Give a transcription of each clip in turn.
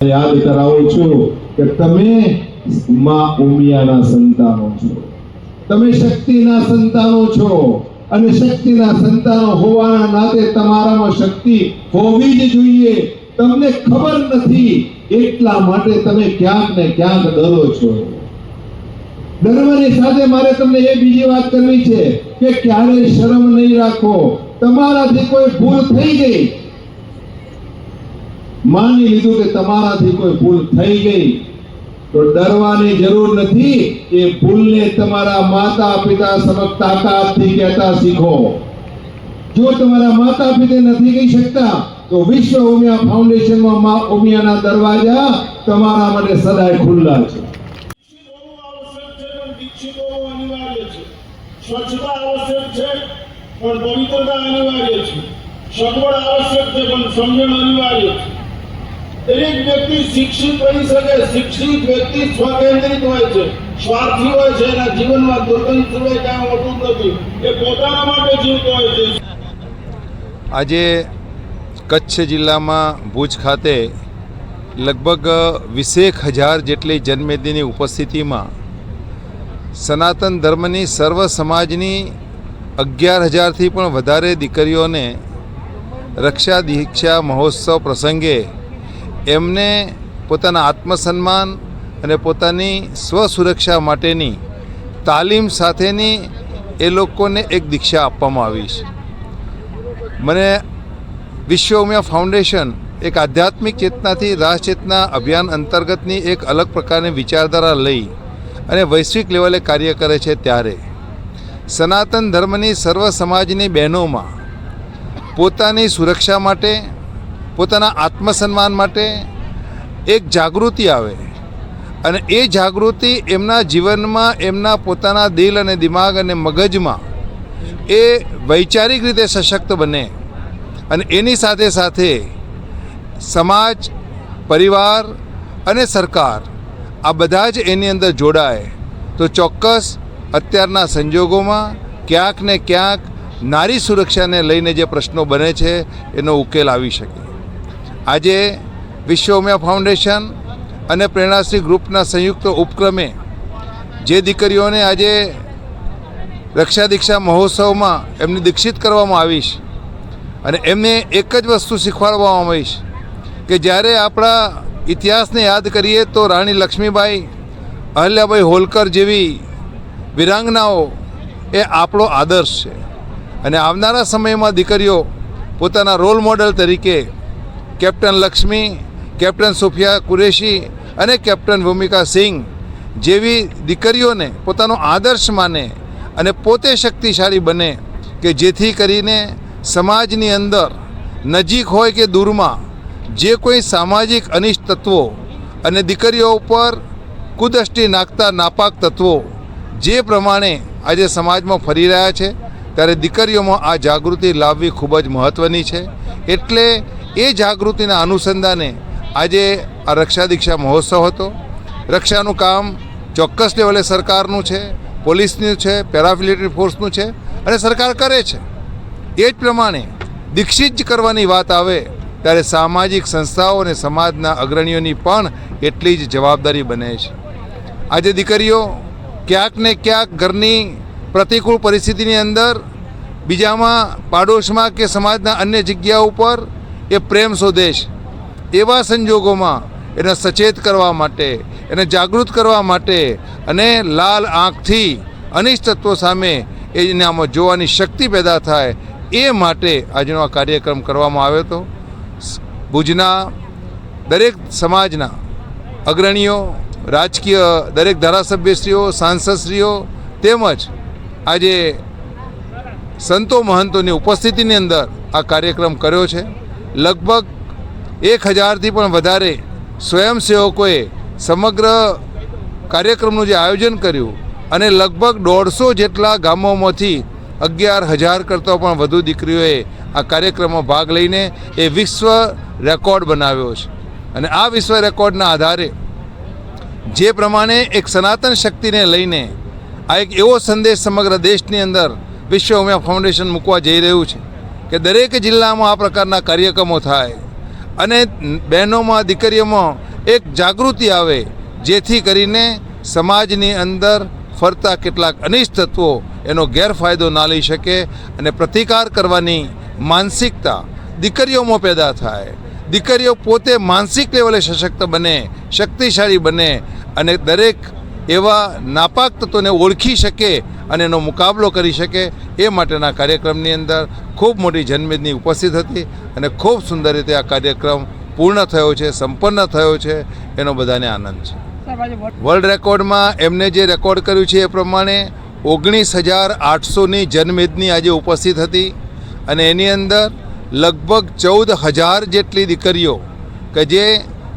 યાદ કરાવું છું કે તમે માં ઉમિયાના સંતાનો છો. તમે શક્તિના સંતાનો છો અને શક્તિના સંતાનો હોવાના નાતે તમારામાં શક્તિ હોવી જ જોઈએ. તમને ખબર નથી એટલા માટે તમે ક્યાંક ને ક્યાંક ડરો છો. ડરવાની સાથે મારે તમને એ બીજી વાત કરવી છે કે ક્યારે શરમ નહીં રાખો. તમારાથી કોઈ ભૂલ થઈ ગઈ માની લીધું કે તમારાથી કોઈ ભૂલ થઈ ગઈ. તો ડરવાની જરૂર નથી એ ભૂલને તમારા માતા પિતા સમક્ષ તાકાતથી કહેતા શીખો. જો તમારા માતા પિતા નથી કહી શકતા, તો વિશ્વ ઉમિયા ફાઉન્ડેશનમાં મા ઉમિયાના દરવાજા તમારા માટે સદાય ખુલ્લા છે. સ્વચ્છતા આવશ્યક છે પણ પવિત્રતા અનિવાર્ય છે. સગવડ આવશ્યક છે, પણ સમજણ અનિવાર્ય છે. દરેક વ્યક્તિ શિક્ષિત બની શકે, શિક્ષિત વ્યક્તિ સ્વકેન્દ્રિત હોય છે. સ્વાર્થી હોય છે, એના જીવનમાં દુર્ગંધ સિવાય કાંઈ હોતું નથી. એ પોતાના માટે જીવતો હોય છે. આજે કચ્છ જિલ્લામાં ભુજ ખાતે લગભગ વીસેક હજાર જેટલી જન્મેદીની ઉપસ્થિતિમાં સનાતન ધર્મની સર્વ સમાજની અગિયાર હજારથી પણ વધારે દીકરીઓને રક્ષા દીક્ષા મહોત્સવ પ્રસંગે એમને પોતાના આત્મસન્માન અને પોતાની સ્વસુરક્ષા માટેની તાલીમ સાથેની એ લોકોને એક દીક્ષા આપવામાં આવી છે. મને વિશ્વ ઉમિયા ફાઉન્ડેશન એક આધ્યાત્મિક ચેતનાથી રાસચેતના અભિયાન અંતર્ગતની એક અલગ પ્રકારની વિચારધારા લઈ અને વૈશ્વિક લેવલે કાર્ય કરે છે ત્યારે. સનાતન ધર્મની સર્વ સમાજની બહેનોમાં પોતાની સુરક્ષા માટે પોતાના આત્મસન્માન માટે એક જાગૃતિ આવે. અને એ જાગૃતિ એમના જીવનમાં, એમના પોતાના દિલ અને દિમાગ અને મગજમાં એ વૈચારિક રીતે સશક્ત બને. અને એની સાથે સાથે સમાજ, પરિવાર અને સરકાર આ બધા જ એની અંદર જોડાય. તો ચોક્કસ અત્યારના સંજોગોમાં ક્યાંક ને ક્યાંક નારી સુરક્ષાને લઈને જે પ્રશ્નો બને છે, એનો ઉકેલ આવી શકે. આજે વિશ્વ ઉમિયા ફાઉન્ડેશન અને પ્રેરણાશ્રી ગ્રુપના સંયુક્ત ઉપક્રમે જે દીકરીઓને આજે રક્ષા દીક્ષા મહોત્સવમાં એમને દીક્ષિત કરવામાં આવીશ અને એમને એક જ વસ્તુ શીખવાડવામાં આવીશ કે જ્યારે આપણા ઇતિહાસને યાદ કરીએ તો રાણી લક્ષ્મીબાઈ, અહલ્યાબાઈ હોલકર જેવી વિરાંગનાઓ એ આપણો આદર્શ છે. અને આવનારા સમયમાં દીકરીઓ પોતાના રોલ મોડલ તરીકે કેપ્ટન લક્ષ્મી, કેપ્ટન સુફિયા કુરેશી અને કેપ્ટન ભૂમિકા સિંહ જેવી દીકરીઓને પોતાનો આદર્શ માને અને પોતે શક્તિશાળી બને કે જેથી કરીને સમાજની અંદર નજીક હોય કે દૂરમાં જે કોઈ સામાજિક અનિષ્ટ તત્વો અને દીકરીઓ ઉપર કુદષ્ટિ નાખતા નાપાક તત્વો જે પ્રમાણે આજે સમાજમાં ફરી રહ્યા છે, ત્યારે દીકરીઓમાં આ જાગૃતિ લાવવી ખૂબ જ મહત્ત્વની છે. એટલે એ જાગૃતિના અનુસંધાને આજે આ રક્ષા દીક્ષા મહોત્સવ હતો. રક્ષાનું કામ ચોક્કસ લેવલે સરકારનું છે, પોલીસનું છે, પેરામિલિટરી ફોર્સનું છે અને સરકાર કરે છે. એ જ પ્રમાણે દીક્ષિત જ કરવાની વાત આવે ત્યારે સામાજિક સંસ્થાઓ અને સમાજના અગ્રણીઓની પણ એટલી જ જવાબદારી બને છે. આજે દીકરીઓ ક્યાંક ને ક્યાંક ઘરની પ્રતિકૂળ પરિસ્થિતિની અંદર બીજામાં, પાડોશમાં કે સમાજના અન્ય જગ્યા ઉપર એ પ્રેમ સ્વદેશ એવા સંજોગોમાં એને સચેત કરવા માટે, એને જાગૃત કરવા માટે અને લાલ આંખથી અનિષ્ટ તત્વો સામે એને આમાં જોવાની શક્તિ પેદા થાય એ માટે આજનો આ કાર્યક્રમ કરવામાં આવ્યો હતો. ભુજના દરેક સમાજના અગ્રણીઓ, રાજકીય દરેક ધારાસભ્યશ્રીઓ, સાંસદશ્રીઓ તેમજ આજે સંતો મહંતોની ઉપસ્થિતિની અંદર આ કાર્યક્રમ કર્યો છે. લગભગ એક હજારથી પણ વધારે સ્વયંસેવકોએ સમગ્ર કાર્યક્રમનું જે આયોજન કર્યું અને લગભગ દોઢસો જેટલા ગામોમાંથી અગિયાર હજાર કરતાં પણ વધુ દીકરીઓએ આ કાર્યક્રમમાં ભાગ લઈને એ વિશ્વ રેકોર્ડ બનાવ્યો છે. અને આ વિશ્વ રેકોર્ડના આધારે જે પ્રમાણે એક સનાતન શક્તિને લઈને આ એક એવો સંદેશ સમગ્ર દેશની અંદર વિશ્વ ઉમિયા ફાઉન્ડેશન મૂકવા જઈ રહ્યું છે. કે દરેક જિલ્લામાં આ પ્રકારના કાર્યક્રમો થાય અને બહેનોમાં, દીકરીઓમાં એક જાગૃતિ આવે, જેથી કરીને સમાજની અંદર ફરતા કેટલાક અનિષ્ટ તત્વો એનો ગેરફાયદો ના લઈ શકે અને પ્રતિકાર કરવાની માનસિકતા દીકરીઓમાં પેદા થાય. દીકરીઓ પોતે માનસિક લેવલે સશક્ત બને, શક્તિશાળી બને અને દરેક એવા નાપાક તત્વોને ઓળખી શકે અને એનો મુકાબલો કરી શકે એ માટેના કાર્યક્રમની અંદર ખૂબ મોટી જનમેદની ઉપસ્થિત હતી અને ખૂબ સુંદર રીતે આ કાર્યક્રમ પૂર્ણ થયો છે સંપન્ન થયો છે એનો બધાને આનંદ છે. વર્લ્ડ રેકોર્ડમાં એમને જે રેકોર્ડ કર્યું છે એ પ્રમાણે ઓગણીસ હજાર આઠસોની જનમેદની આજે ઉપસ્થિત હતી અને એની અંદર લગભગ ચૌદ હજાર જેટલી દીકરીઓ કે જે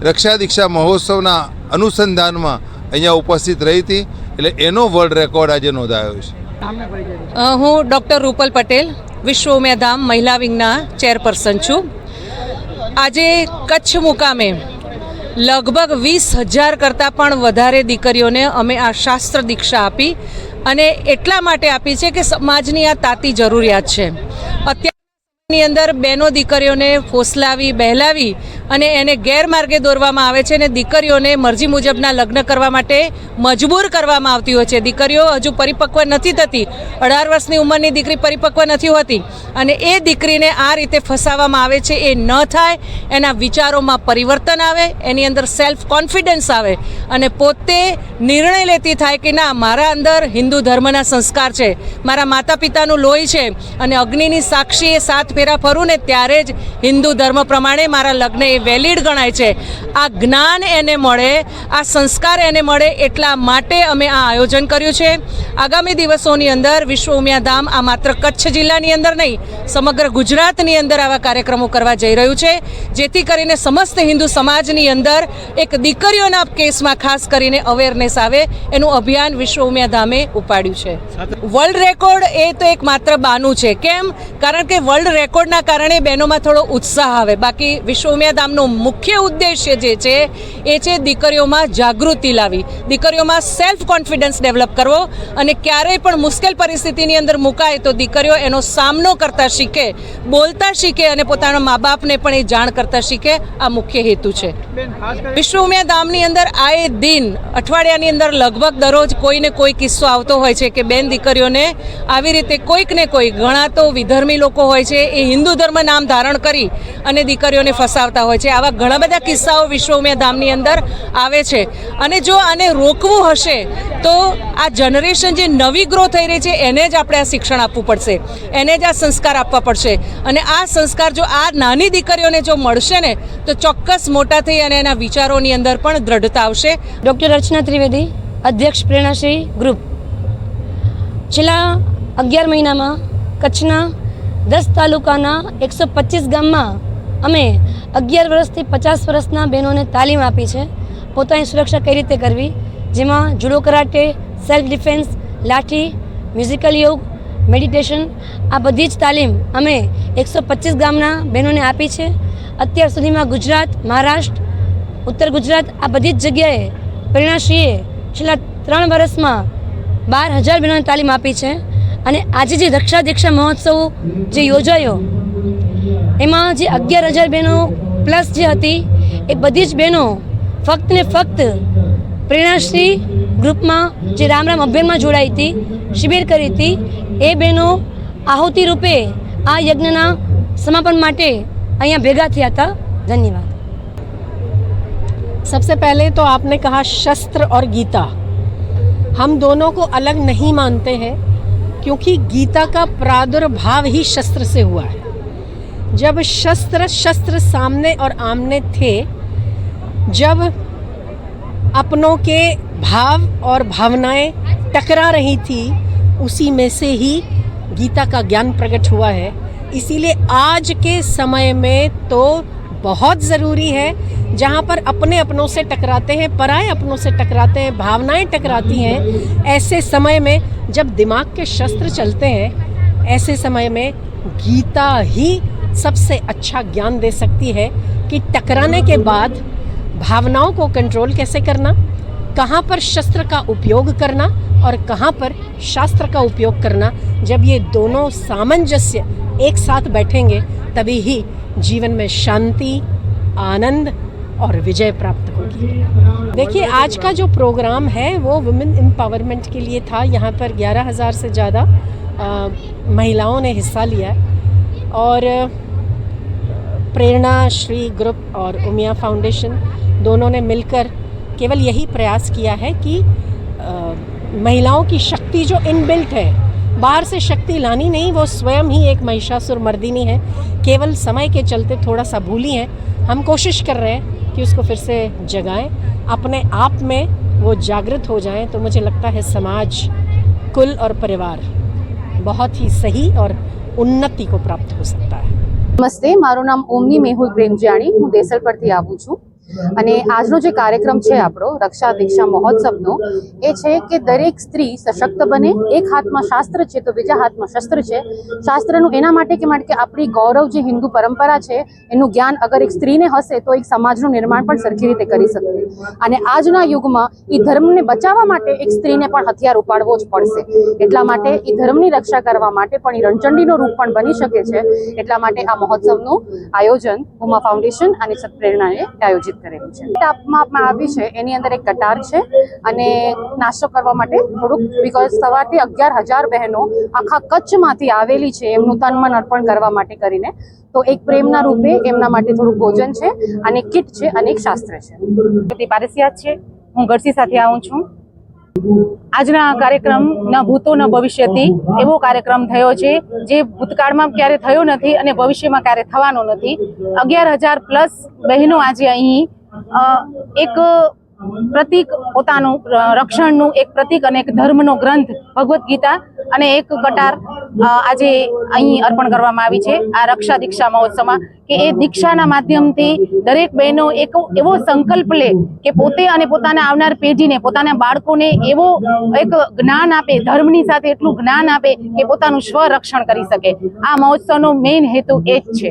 રક્ષા દીક્ષા મહોત્સવના અનુસંધાનમાં અહીંયા ઉપસ્થિત રહી હતી એટલે એનો વર્લ્ડ રેકોર્ડ આજે નોંધાયો છે. હું ડૉક્ટર રૂપલ પટેલ, વિશ્વ ઉમિયાધામ મહિલા વિંગના ચેરપર્સન છું. આજે કચ્છ મુકામે લગભગ વીસ હજાર કરતાં પણ વધારે દીકરીઓને અમે આ શાસ્ત્ર દીક્ષા આપી અને એટલા માટે આપી છે કે સમાજની આ તાતી જરૂરિયાત છે. અત્યારની અંદર બહેનો દીકરીઓને ફોસલાવી, બહેલાવી અને એને ગેરમાર્ગે દોરવામાં આવે છે અને દીકરીઓને મરજી મુજબના લગ્ન કરવા માટે મજબૂર કરવામાં આવતી હોય છે. દીકરીઓ હજુ પરિપક્વ નથી થતી. અઢાર વર્ષની ઉંમરની દીકરી પરિપક્વ નથી હોતી અને એ દીકરીને આ રીતે ફસાવવામાં આવે છે એ ન થાય, એના વિચારોમાં પરિવર્તન આવે, એની અંદર સેલ્ફ કોન્ફિડન્સ આવે અને પોતે નિર્ણય લેતી થાય કે ના, મારા અંદર હિન્દુ ધર્મના સંસ્કાર છે, મારા માતા પિતાનું લોહી છે અને અગ્નિની સાક્ષી એ સાત ફેરા ફરું ને ત્યારે જ હિન્દુ ધર્મ પ્રમાણે મારા લગ્ન એ વેલિડ ગણાય છે. આ જ્ઞાન એને મળે આ સંસ્કાર એને મળે એટલા માટે અમે આ આયોજન કર્યું છે. આગામી દિવસોની અંદર વિશ્વ ઉમિયાધામ આ માત્ર કચ્છ જિલ્લાની અંદર નહીં સમગ્ર ગુજરાતની અંદર આવા કાર્યક્રમો કરવા જઈ રહ્યું છે. જેથી કરીને સમસ્ત હિન્દુ સમાજની અંદર એક દીકરીઓના કેસમાં ખાસ કરીને અવેરનેસ આવે એનું અભિયાન વિશ્વ ઉમિયાધામે ઉપાડ્યું છે. વર્લ્ડ રેકોર્ડ એ તો એક માત્ર બાનું છે. કેમ? કારણ કે વર્લ્ડ રેકોર્ડના કારણે બહેનોમાં થોડો ઉત્સાહ આવે. બાકી વિશ્વ ઉમિયાધામનો મુખ્ય ઉદ્દેશ્ય જે છે એ છે દીકરીઓમાં જાગૃતિ લાવી દીકરીઓમાં સેલ્ફ કોન્ફિડન્સ ડેવલપ કરવો અને ક્યારેય પણ મુશ્કેલ પરિસ્થિતિની અંદર મુકાય તો દીકરીઓ એનો સામનો કરતા શીખે બોલતા શીખે અને પોતાના મા બાપને પણ એ જાણ કરતા શીખે. આ મુખ્ય હેતુ છે. વિશ્વ ઉમિયા ધામની અંદર આએ દિન અઠવાડિયાની અંદર લગભગ દરરોજ કોઈને કોઈ કિસ્સો આવતો હોય છે કે બેન દીકરીઓને આવી રીતે કોઈક ને કોઈ ઘણા તો વિધર્મી લોકો હોય છે એ હિન્દુ ધર્મ નામ ધારણ કરી અને દીકરીઓને ફસાવતા હોય છે. આવા ઘણા બધા કિસ્સાઓ વિશ્વ ઉમિયાધામની અંદર આવે છે. અને જો આને રોકવું હશે, તો આ જનરેશન જે નવી ગ્રો થઈ રહી છે, એને જ આપણે આ શિક્ષણ આપવું પડશે. એને જ આ સંસ્કાર આપવા પડશે. અને આ સંસ્કાર જો આ નાની દીકરીઓને જો મળશે ને, તો ચોક્કસ મોટા થઈ અને એના વિચારોની અંદર પણ દ્રઢતા આવશે. ડૉક્ટર રચના ત્રિવેદી, અધ્યક્ષ પ્રેરણાશ્રી ગ્રુપ છેલ્લા અગિયાર મહિનામાં કચ્છના દસ તાલુકાના એકસો પચીસ ગામમાં અમે અગિયાર વર્ષથી પચાસ વર્ષના બહેનોને તાલીમ આપી છે. પોતાની સુરક્ષા કઈ રીતે કરવી? જેમાં જુડો કરાટે સેલ્ફ ડિફેન્સ લાઠી મ્યુઝિકલ યોગ મેડિટેશન આ બધી જ તાલીમ અમે એકસો પચીસ ગામના બહેનોને આપી છે. અત્યાર સુધીમાં ગુજરાત, મહારાષ્ટ્ર, ઉત્તર ગુજરાત આ બધી જ જગ્યાએ પ્રેરણાશ્રીએ છેલ્લા ત્રણ વર્ષમાં બાર હજાર બહેનોને તાલીમ આપી છે. અને આજે જે રક્ષા દીક્ષા મહોત્સવ જે યોજાયો એમાં જે અગિયાર હજાર બહેનો પ્લસ જે હતી એ બધી જ બહેનો ફક્ત ને ફક્ત પ્રેરણાશ્રી ગ્રુપમાં જે રામ રામ અભિયાનમાં જોડાઈ હતી શિબિર કરી હતી એ બહેનો આહુતિ રૂપે આ યજ્ઞના સમાપન માટે અહીંયા ભેગા થયા હતા ધન્યવાદ सबसे पहले तो आपने कहा शस्त्र और गीता हम दोनों को अलग नहीं मानते हैं क्योंकि गीता का प्रादुर्भाव ही शस्त्र से हुआ है जब शस्त्र शस्त्र सामने और आमने थे, जब अपनों के भाव और भावनाएँ टकरा रही थी, उसी में से ही गीता का ज्ञान प्रकट हुआ है। इसीलिए आज के समय में तो बहुत ज़रूरी है, जहाँ पर अपने अपनों से टकराते हैं, पराए अपनों से टकराते हैं, भावनाएँ टकराती हैं, ऐसे समय में जब दिमाग के शस्त्र चलते हैं, ऐसे समय में गीता ही सबसे अच्छा ज्ञान दे सकती है कि टकराने के बाद भावनाओं को कंट्रोल कैसे करना कहाँ पर शस्त्र का उपयोग करना और कहाँ पर शास्त्र का उपयोग करना। जब ये दोनों सामंजस्य एक साथ बैठेंगे तभी ही जीवन में शांति आनंद और विजय प्राप्त होगी। देखिए आज का जो प्रोग्राम है वो वुमेन एम्पावरमेंट के लिए था। यहाँ पर 11,000 से ज़्यादा महिलाओं ने हिस्सा लिया और प्रेरणा, श्री ग्रुप और उमिया फाउंडेशन दोनों ने मिलकर केवल यही प्रयास किया है कि महिलाओं की शक्ति जो इनबिल्ट है, बाहर से शक्ति लानी नहीं, वो स्वयं ही एक महिषासुर मर्दिनी है। केवल समय के चलते थोड़ा सा भूली हैं। हम कोशिश कर रहे हैं कि उसको फिर से जगाएँ। अपने आप में वो जागृत हो जाएँ तो मुझे लगता है समाज, कुल और परिवार बहुत ही सही और उन्नति को प्राप्त हो सकता है નમસ્તે મારું નામ ઓમની મેહુલ પ્રેમજાણી હું દેસલ પરથી આવું છું અને આજનો જે કાર્યક્રમ છે આપણો, રક્ષા દીક્ષા મહોત્સવનો, એ છે કે દરેક સ્ત્રી સશક્ત બને, એક હાથમાં શાસ્ત્ર છે તો બીજા હાથમાં શસ્ત્ર છે. શાસ્ત્રનું એના માટે કે માટે કે આપણી ગૌરવ જે હિન્દુ પરંપરા છે, એનું જ્ઞાન અગર એક સ્ત્રીને હશે તો એક સમાજનું નિર્માણ પણ સરખી રીતે કરી શકશે. અને આજના યુગમાં એ ધર્મને બચાવવા માટે એક સ્ત્રીને પણ હથિયાર ઉપાડવો જ પડશે. એટલા માટે એ ધર્મની રક્ષા કરવા માટે પણ એ રણચંડીનો રૂપ પણ બની શકે છે. એટલા માટે આ મહોત્સવનું આયોજન ઉમા ફાઉન્ડેશન અને સત્પ્રેરણાએ આયોજિત કરેલું છે. આપમાં આવી છે, એની અંદર એક કટાર છે અને નાસ્તો કરવા માટે થોડુંક બિકોઝ સવારથી અગિયાર હજાર બહેનો આખા કચ્છમાંથી આવેલી છે એમનું તન મન અર્પણ કરવા માટે કરીને. તો એક પ્રેમના રૂપે એમના માટે થોડુંક ભોજન છે અને કિટ છે અને એક શાસ્ત્ર છે. તે પારસિયાત છે? હું ગરસી સાથે આવું છું. આજના કાર્યક્રમ ન ભૂતો, ન ભવિષ્યથી એવો કાર્યક્રમ થયો છે, જે ભૂતકાળમાં ક્યારે થયો નથી અને ભવિષ્યમાં ક્યારે થવાનો નથી. અગિયાર હજાર પ્લસ બહેનો આજે અહીં એક પ્રતિક પોતાનું રક્ષણનું એક પ્રતિક અને એક ધર્મનો ગ્રંથ ભગવદ્ ગીતા અને એક કટાર આજે અહીં અર્પણ કરવામાં આવી છે આ રક્ષા દીક્ષા મહોત્સવમાં કે એ દીક્ષાના માધ્યમથી દરેક બહેનો એક એવો સંકલ્પ લે કે પોતે અને પોતાના આવનાર પેઢીને, પોતાના બાળકોને એવો એક જ્ઞાન આપે, ધર્મની સાથે એટલું જ્ઞાન આપે કે પોતાનું સ્વરક્ષણ કરી શકે. આ મહોત્સવનો મેઇન હેતુ એ જ છે.